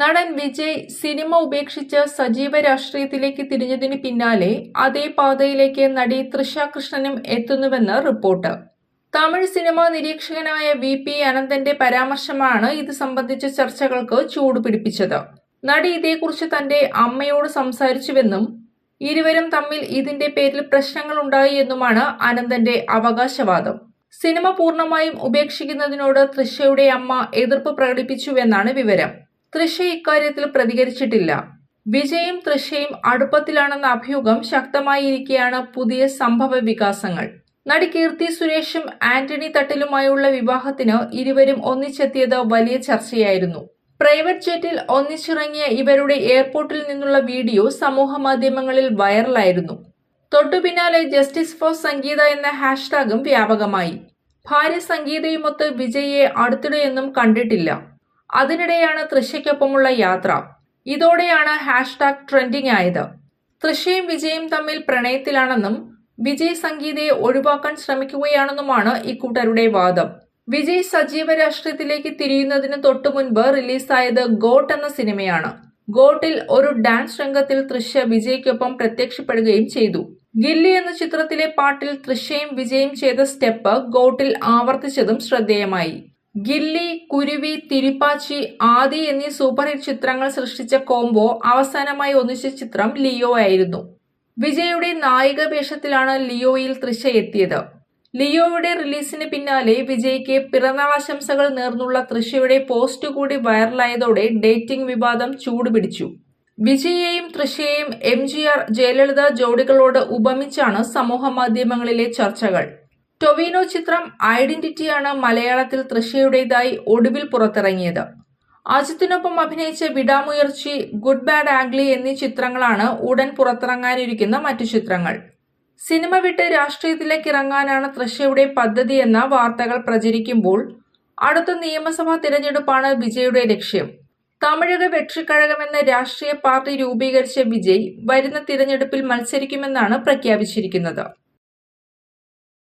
നടൻ വിജയ് സിനിമ ഉപേക്ഷിച്ച് സജീവ രാഷ്ട്രീയത്തിലേക്ക് തിരിഞ്ഞതിന് പിന്നാലെ അതേ പാതയിലേക്ക് നടി തൃഷ കൃഷ്ണനും എത്തുന്നുവെന്ന് റിപ്പോർട്ട്. തമിഴ് സിനിമാ നിരീക്ഷകനായ വി പി അനന്തന്റെ പരാമർശമാണ് ഇത് സംബന്ധിച്ച ചർച്ചകൾക്ക് ചൂടുപിടിപ്പിച്ചത് നടി ഇതേക്കുറിച്ച് തന്റെ അമ്മയോട് സംസാരിച്ചുവെന്നും ഇരുവരും തമ്മിൽ ഇതിന്റെ പേരിൽ പ്രശ്നങ്ങൾ ഉണ്ടായി എന്നുമാണ് അനന്തന്റെ അവകാശവാദം. സിനിമ പൂർണമായും ഉപേക്ഷിക്കുന്നതിനോട് തൃശയുടെ അമ്മ എതിർപ്പ് പ്രകടിപ്പിച്ചുവെന്നാണ് വിവരം. തൃഷ ഇക്കാര്യത്തിൽ പ്രതികരിച്ചിട്ടില്ല. വിജയും തൃഷയും അടുപ്പത്തിലാണെന്ന അഭ്യൂഹം ശക്തമായിരിക്കെയാണ് പുതിയ സംഭവ വികാസങ്ങൾ. നടി കീർത്തി സുരേഷും ആന്റണി തട്ടിലുമായുള്ള വിവാഹത്തിന് ഇരുവരും ഒന്നിച്ചെത്തിയത് വലിയ ചർച്ചയായിരുന്നു. പ്രൈവറ്റ് ജെറ്റിൽ ഒന്നിച്ചിറങ്ങിയ ഇവരുടെ എയർപോർട്ടിൽ നിന്നുള്ള വീഡിയോ സമൂഹ മാധ്യമങ്ങളിൽ വൈറലായിരുന്നു. തൊട്ടുപിന്നാലെ ജസ്റ്റിസ് ഫോർ സംഗീത എന്ന ഹാഷ്ടാഗും വ്യാപകമായി. ഭാര്യ സംഗീതയുമൊത്ത് വിജയെ അടുത്തിടെയൊന്നും കണ്ടിട്ടില്ല. അതിനിടെയാണ് തൃശയ്ക്കൊപ്പമുള്ള യാത്ര. ഇതോടെയാണ് ഹാഷ്ടാഗ് ട്രെൻഡിംഗ് ആയത്. തൃശയും വിജയും തമ്മിൽ പ്രണയത്തിലാണെന്നും വിജയ് സംഗീതയെ ഒഴിവാക്കാൻ ശ്രമിക്കുകയാണെന്നുമാണ് ഇക്കൂട്ടരുടെ വാദം. വിജയ് സജീവ രാഷ്ട്രീയത്തിലേക്ക് തിരിയുന്നതിന് തൊട്ടു മുൻപ് റിലീസായത് ഗോട്ട് എന്ന സിനിമയാണ്. ഗോട്ടിൽ ഒരു ഡാൻസ് രംഗത്തിൽ തൃശ വിജയ്ക്കൊപ്പം പ്രത്യക്ഷപ്പെടുകയും ചെയ്തു. ഗില്ലി എന്ന ചിത്രത്തിലെ പാട്ടിൽ തൃശയും വിജയും ചെയ്ത സ്റ്റെപ്പ് ഗോട്ടിൽ ആവർത്തിച്ചതും ശ്രദ്ധേയമായി. ഗില്ലി കുരുവി തിരുപ്പാച്ചി ആദി എന്നീ സൂപ്പർ ഹിറ്റ് ചിത്രങ്ങൾ സൃഷ്ടിച്ച കോംബോ അവസാനമായി ഒന്നിച്ച ചിത്രം ലിയോ ആയിരുന്നു. വിജയുടെ നായിക വേഷത്തിലാണ് ലിയോയിൽ തൃശ എത്തിയത്. ലിയോയുടെ റിലീസിന് പിന്നാലെ വിജയ്ക്ക് പിറന്നാളാശംസകൾ നേർന്നുള്ള തൃശയുടെ പോസ്റ്റ് കൂടി വൈറലായതോടെ ഡേറ്റിംഗ് വിവാദം ചൂടുപിടിച്ചു. വിജയെയും തൃശയെയും എം ജി ആർ ജയലളിത ജോഡികളോട് ഉപമിച്ചാണ് സമൂഹ മാധ്യമങ്ങളിലെ ചർച്ചകൾ. ടൊവിനോ ചിത്രം ഐഡന്റിറ്റിയാണ് മലയാളത്തിൽ തൃശയുടേതായി ഒടുവിൽ പുറത്തിറങ്ങിയത്. അജിത്തിനൊപ്പം അഭിനയിച്ച വിടാമുയർച്ചി ഗുഡ് ബാഡ് ആംഗ്ലി എന്നീ ചിത്രങ്ങളാണ് ഉടൻ പുറത്തിറങ്ങാനിരിക്കുന്ന മറ്റു ചിത്രങ്ങൾ. സിനിമ വിട്ട് രാഷ്ട്രീയത്തിലേക്ക് ഇറങ്ങാനാണ് തൃശയുടെ പദ്ധതി എന്ന വാർത്തകൾ പ്രചരിക്കുമ്പോൾ അടുത്ത നിയമസഭാ തിരഞ്ഞെടുപ്പാണ് വിജയുടെ ലക്ഷ്യം. തമിഴക വെട്ടിക്കഴകമെന്ന രാഷ്ട്രീയ പാർട്ടി രൂപീകരിച്ച വിജയ് വരുന്ന തിരഞ്ഞെടുപ്പിൽ മത്സരിക്കുമെന്നാണ് പ്രഖ്യാപിച്ചിരിക്കുന്നത്.